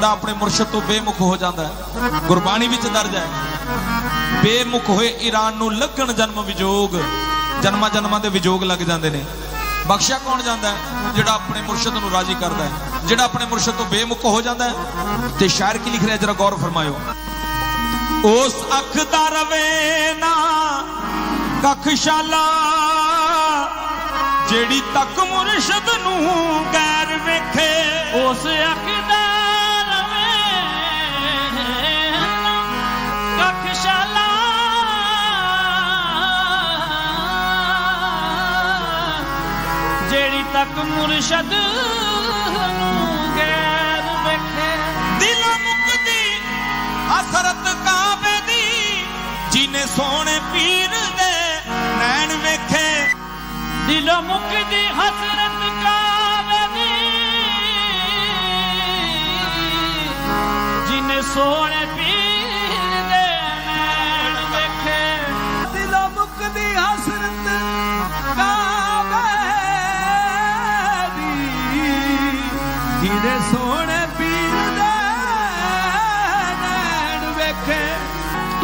ਜਿਹੜਾ ਆਪਣੇ ਮੁਰਸ਼ਿਦ ਤੋਂ ਬੇਮੁਖ ਹੋ ਜਾਂਦਾ ਹੈ, ਗੁਰਬਾਣੀ ਵਿੱਚ ਦਰਜ ਹੈ, ਬੇਮੁਖ ਹੋਏ ਈਰਾਨ ਨੂੰ ਲੱਗਣ ਜਨਮ ਵਿਜੋਗ, ਜਨਮਾਂ ਜਨਮਾਂ ਦੇ ਵਿਜੋਗ ਲੱਗ ਜਾਂਦੇ ਨੇ। ਬਖਸ਼ਿਆ ਕੌਣ ਜਾਂਦਾ ਜਿਹੜਾ ਆਪਣੇ ਮੁਰਸ਼ਿਦ ਨੂੰ ਰਾਜ਼ੀ ਕਰਦਾ ਹੈ, ਜਿਹੜਾ ਆਪਣੇ ਮੁਰਸ਼ਿਦ ਤੋਂ ਬੇਮੁਖ ਹੋ ਜਾਂਦਾ ਹੈ। ਤੇ ਸ਼ਾਇਰ ਕੀ ਲਿਖ ਰਿਹਾ ਜਰਾ ਗੌਰ ਫਰਮਾਇਓ। ਉਸ ਅੱਖ ਦਾ ਰਵੇ ਨਾ ਕਖਸ਼ਾਲਾ ਜਿਹੜੀ ਤੱਕ ਮੁਰਸ਼ਿਦ ਨੂੰ ਗੈਰ ਵੇਖੇ, ਉਸ ਅਕਦਰ ਤੱਕ ਮੁਰਸ਼ਦ ਨੂੰ ਗੈਰ ਵੇਖੇ ਦਿਲ ਮੁਕਦੀ ਹਸਰਤ ਕਾਬੇ ਦੀ, ਜਿਨੇ ਸੋਹਣੇ ਪੀਰ ਦੇ ਨੈਣ ਵੇਖੇ। ਦਿਲ ਮੁਕਦੀ ਹਸਰਤ ਕਾਵੇ ਦੀ, ਜਿਨੇ ਸੋਹਣੇ ਪੀਰ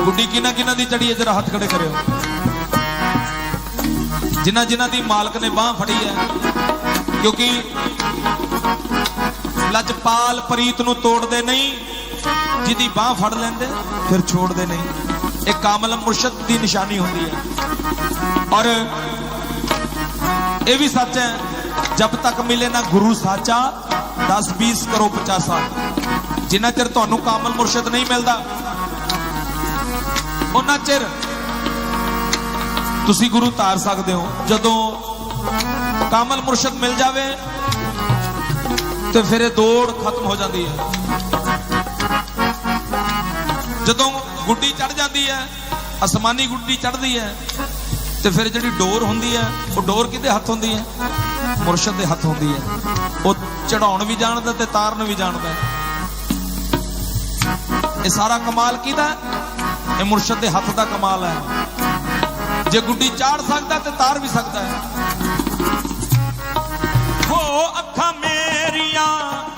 ਗੁੱਡੀ ਕਿੰਨਾ ਕਿੰਨਾ ਦੀ ਚੜੀ ਹੈ? ਜਰਾ ਹੱਥ ਖੜੇ ਕਰਿਓ। ਜਿਨ੍ਹਾਂ ਜਿਨ੍ਹਾਂ ਦੀ ਮਾਲਕ ਨੇ ਬਾਹ ਫੜੀ ਹੈ, ਕਿਉਂਕਿ ਲਜਪਾਲ ਪ੍ਰੀਤ ਨੂੰ ਤੋੜਦੇ ਨਹੀਂ, ਜਿਹਦੀ ਬਾਹ ਫੜ ਲੈਂਦੇ, ਫਿਰ ਛੋੜਦੇ ਨਹੀਂ। ਇਹ ਕਾਮਲ ਮੁਰਸ਼ਦ ਦੀ ਨਿਸ਼ਾਨੀ ਹੁੰਦੀ ਹੈ। ਔਰ ਇਹ ਵੀ ਸੱਚ ਹੈ ਜਦ ਤੱਕ ਮਿਲੇ ਨਾ ਗੁਰੂ ਸਾਚਾ 10 20 ਕਰੋ 50 ਜਿੰਨਾ ਚਿਰ ਤੁਹਾਨੂੰ ਕਾਮਲ ਮੁਰਸ਼ਦ ਨਹੀਂ ਮਿਲਦਾ ਉਹਨਾਂ ਚਿਰ ਤੁਸੀਂ ਗੁਰੂ ਤਾਰ ਸਕਦੇ ਹੋ। ਜਦੋਂ ਕਾਮਲ ਮੁਰਸ਼ਦ ਮਿਲ ਜਾਵੇ, ਤੇ ਫਿਰ ਇਹ ਦੌੜ ਖਤਮ ਹੋ ਜਾਂਦੀ ਹੈ। ਜਦੋਂ ਗੁੱਡੀ ਚੜ ਜਾਂਦੀ ਹੈ, ਅਸਮਾਨੀ ਗੁੱਡੀ ਚੜਦੀ ਹੈ, ਤੇ ਫਿਰ ਜਿਹੜੀ ਡੋਰ ਹੁੰਦੀ ਹੈ, ਉਹ ਡੋਰ ਕਿਹਦੇ ਹੱਥ ਹੁੰਦੀ ਹੈ? ਮੁਰਸ਼ਦ ਦੇ ਹੱਥ ਹੁੰਦੀ ਹੈ। ਉਹ ਚੜਾਉਣ ਵੀ ਜਾਣਦਾ ਤੇ ਤਾਰਨ ਵੀ ਜਾਣਦਾ ਇਹ ਸਾਰਾ ਕਮਾਲ ਕਿਹਦਾ? ਇਹ ਮੁਰਸ਼ਦ ਦੇ ਹੱਥ ਦਾ ਕਮਾਲ ਹੈ। ਜੇ ਗੁੱਡੀ ਚਾੜ ਸਕਦਾ ਤੇ ਤਾਰ ਵੀ ਸਕਦਾ ਹੈ। ਹੋ ਅੱਖਾਂ ਮੇਰੀਆਂ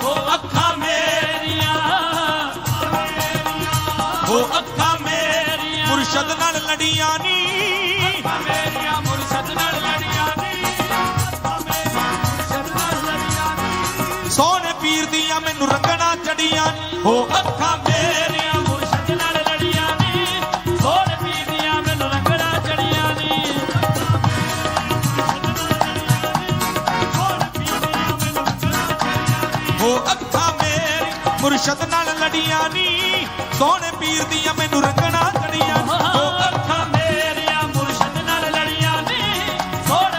ਉਹ ਅੱਖਾਂ ਮੇਰੀਆਂ, ਹੋ ਅੱਖਾਂ ਮੇਰੀਆਂ। ਮੁਰਸ਼ਦ ਨਾਲ ਲੜੀਆਂ ਨੀ। ਅੱਖਾਂ ਮੇਰੀਆਂ, ਮੁਰਸ਼ਦ ਨਾਲ ਲੜੀਆਂ ਨੀ। ਸੋਹਣੇ ਪੀਰ ਦੀਆਂ ਮੈਨੂੰ ਰੰਗਣਾ ਚੜੀਆਂ ਹੋ ਅੱਖਾਂ ਮੇਰੀਆਂ। ਲੜੀਆਂ ਨੀ ਸੋਹਣੇ ਪੀਰ ਦੀਆਂ ਮੈਨੂੰ ਰੰਗਣਾ ਚੜੀਆਂ ਨੀ। ਹੋ ਅੱਖਾਂ ਮੇਰੀਆਂ ਮੁਰਸ਼ਦ ਨਾਲ ਲੜੀਆਂ ਨੀ ਸੋਹਣ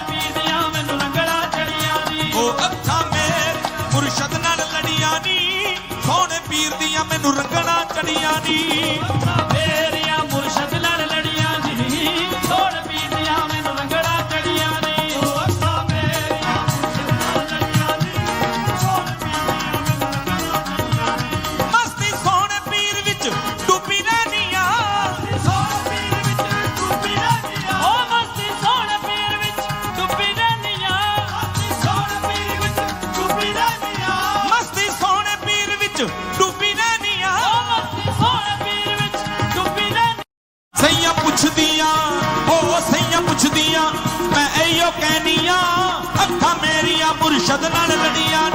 ਮੈਨੂੰ ਰੰਗਣਾ ਚੜੀਆਂ ਨੀ। ਉਹ ਅੱਖਾਂ ਮੇਰੀ ਮੁਰਸ਼ਦ ਨਾਲ ਲੜੀਆਂ ਨੀ ਸੋਹਣੇ ਪੀਰ ਦੀਆਂ ਮੈਨੂੰ ਰੰਗਣਾ ਚੜੀਆਂ ਨੀ। ਕਹਿਨੀਆਂ ਅੱਖਾਂ ਮੇਰੀਆਂ ਮੁਰਸ਼ਦ ਨਾਲ ਲੜੀਆਂ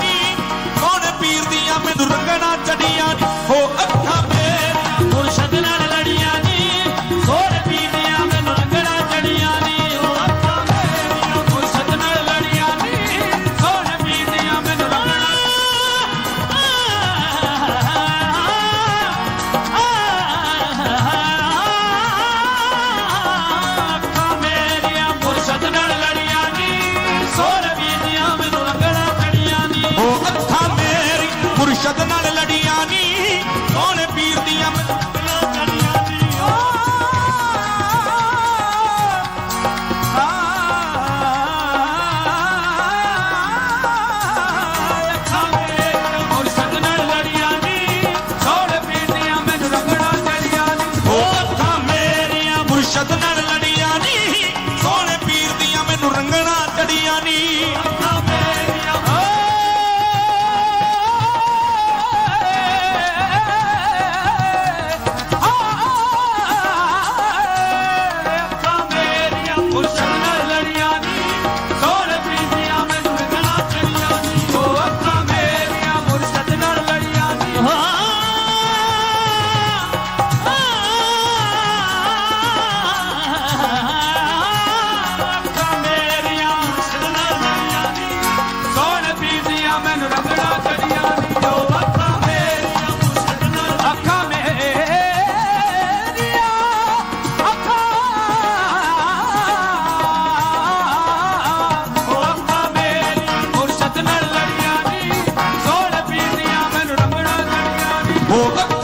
Oh.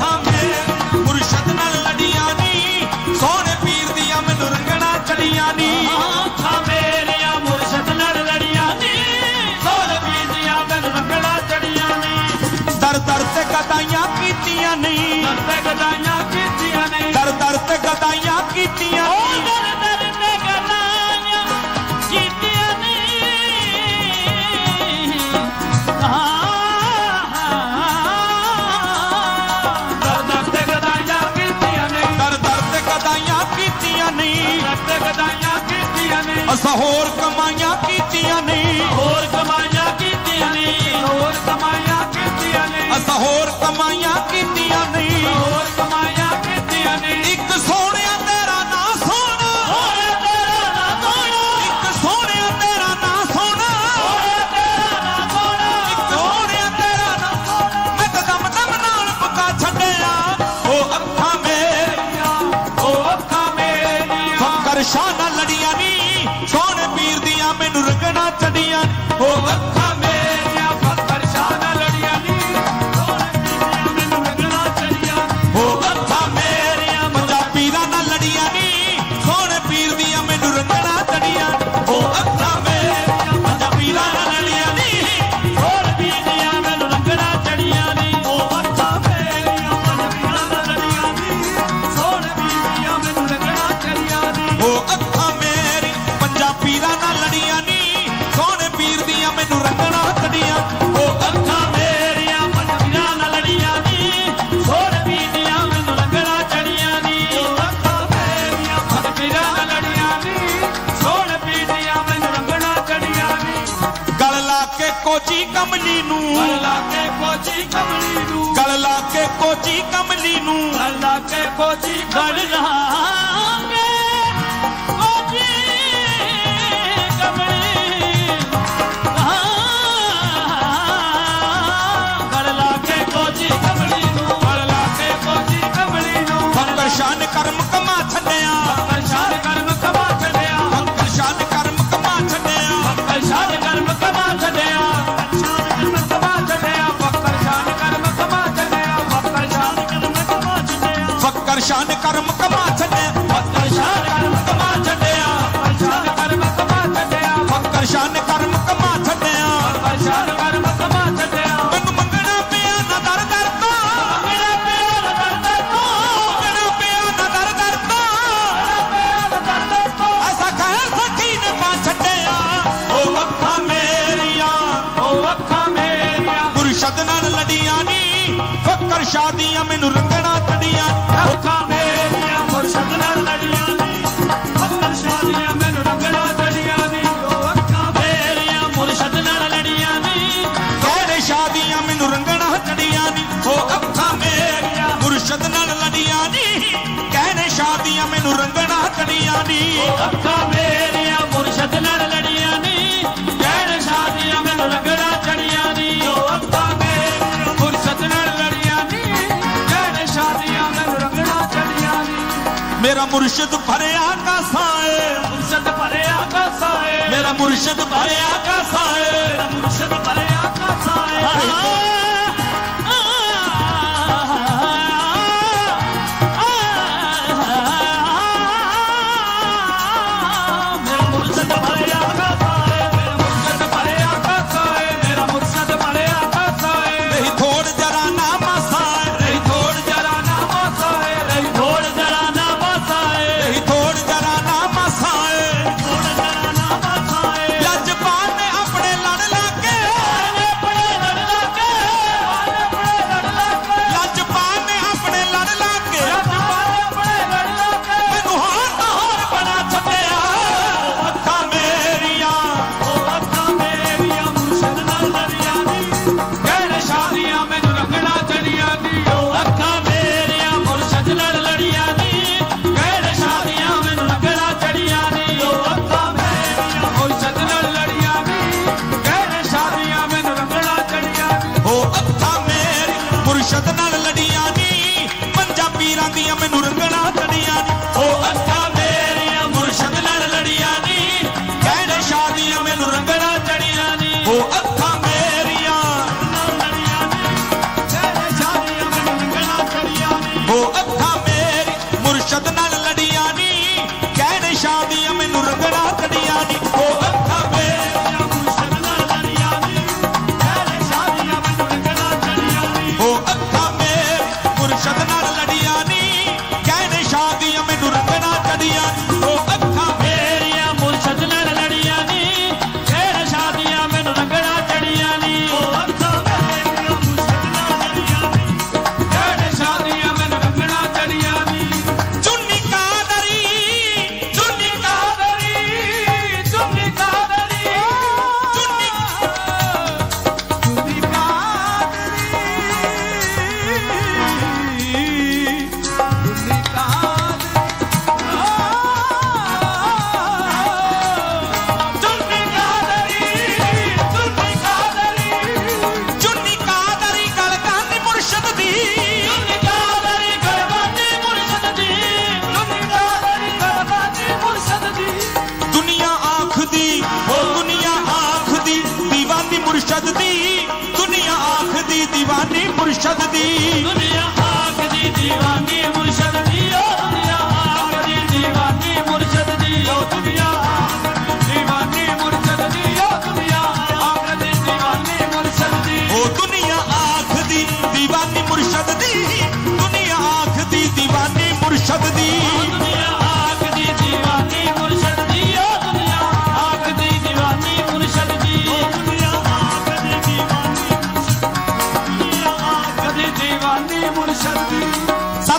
ਮੈਂ ਹੋਰ ਕਮਾਈਆਂ ਕੀਤੀਆਂ ਨੇ। ਹੋਰ ਕਮਾਈਆਂ ਕੀਤੀਆਂ ਨੇ। ਹੋਰ ਕਮਾਈਆਂ ਕੀਤੀਆਂ ਨੇ। ਅਸਾਂ ਹੋਰ ਕਮਾਈਆਂ ਕੀਤੀਆਂ ਨੇ। ਹੋਰ ਕਮਾਈਆਂ ਕੀਤੀਆਂ ਨੇ। ਇੱਕ ਸੋਹਣਿਆ ਤੇਰਾ ਨਾਂ ਸੋਹਣਾ। ਸੋਹਣਿਆ ਤੇਰਾ ਨਾਂ ਸੋਹਣਾ। ਇੱਕ ਸੋਹਣਿਆ ਤੇਰਾ ਨਾਂ ਸੋਹਣਾ। ਸੋਹਣਿਆ ਤੇਰਾ ਨਾਂ ਸੋਹਣਾ। ਇੱਕ ਸੋਹਣਿਆ ਤੇਰਾ ਨਾਂ ਸੋਹਣਾ। ਮੈਂ ਕਦਮ ਦਮ ਨਾਲ ਪੱਕਾ ਛੱਡਿਆ। ਉਹ ਅੱਖਾਂ ਮੇਰੀਆਂ। ਉਹ ਅੱਖਾਂ ਮੇਰੀਆਂ। ਫਕਰ ਸ਼ਾਨ ਕੋਚੀ ਕਮਲੀ ਨੂੰ। ਗਲ ਲਾ ਕੇ ਕੋਚੀ ਕਮਲੀ ਨੂੰ। ਗਲ ਲਾ ਕੇ ਕੋਚੀ ਕਮਲੀ ਨੂੰ। ਗਲ ਸ਼ਾਨ ਕਰਮ ਕਮ ਪਰ ਸ਼ਾਦੀਆਂ ਮੈਨੂੰ ਰੰਗਣਾ ਤੜੀਆਂ ਅੱਖਾਂ ਮੁਰਸ਼ਿਦ ਭਰਿਆ ਕਾਸਾ ਏ ਮੁਰਸ਼ਿਦ ਭਰਿਆ ਕਾਸਾ ਏ ਮੇਰਾ ਮੁਰਸ਼ਿਦ ਭਰਿਆ ਕਾਸਾ ਏ ਮੁਰਸ਼ਿਦ ਭਰਿਆ அடியான்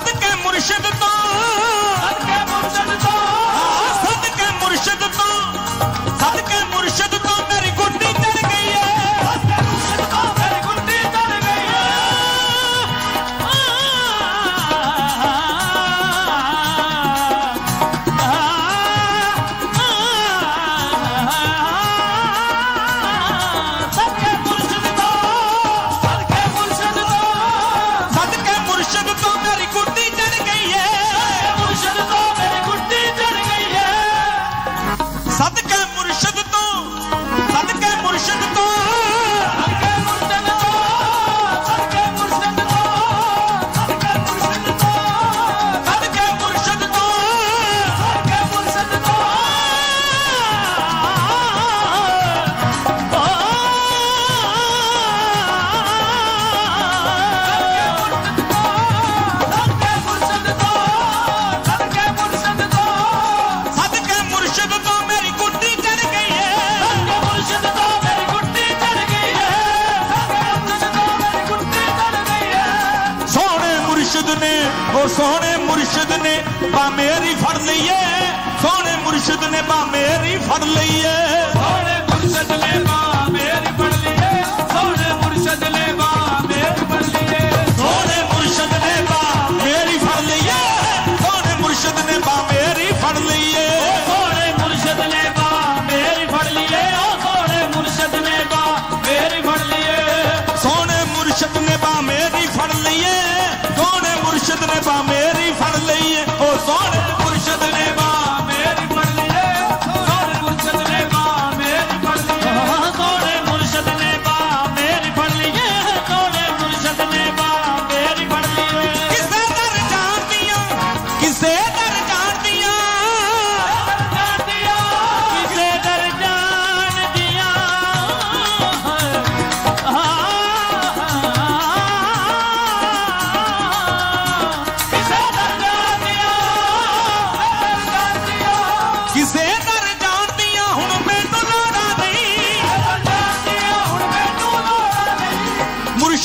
সদকে মুর্শিদ তো ਬਾ ਮੇਰੀ ਫੜ ਲਈਏ। ਸੋਹਣੇ ਮੁਰਸ਼ਿਦ ਨੇ ਬਾ ਮੇਰੀ ਫੜ ਲਈਏ।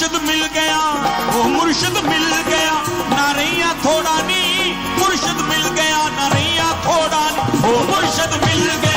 ਮੁਰਸ਼ਿਦ ਮਿਲ ਗਿਆ, ਉਹ ਮੁਰਸ਼ਿਦ ਮਿਲ ਗਿਆ। ਨਾ ਰਹੀਆਂ ਥੋੜਾ ਨਹੀਂ ਮੁਰਸ਼ਿਦ ਮਿਲ ਗਿਆ, ਨਾ ਰਹੀਆਂ ਥੋੜਾ ਨਹੀਂ ਉਹ ਮੁਰਸ਼ਿਦ ਮਿਲ ਗਿਆ।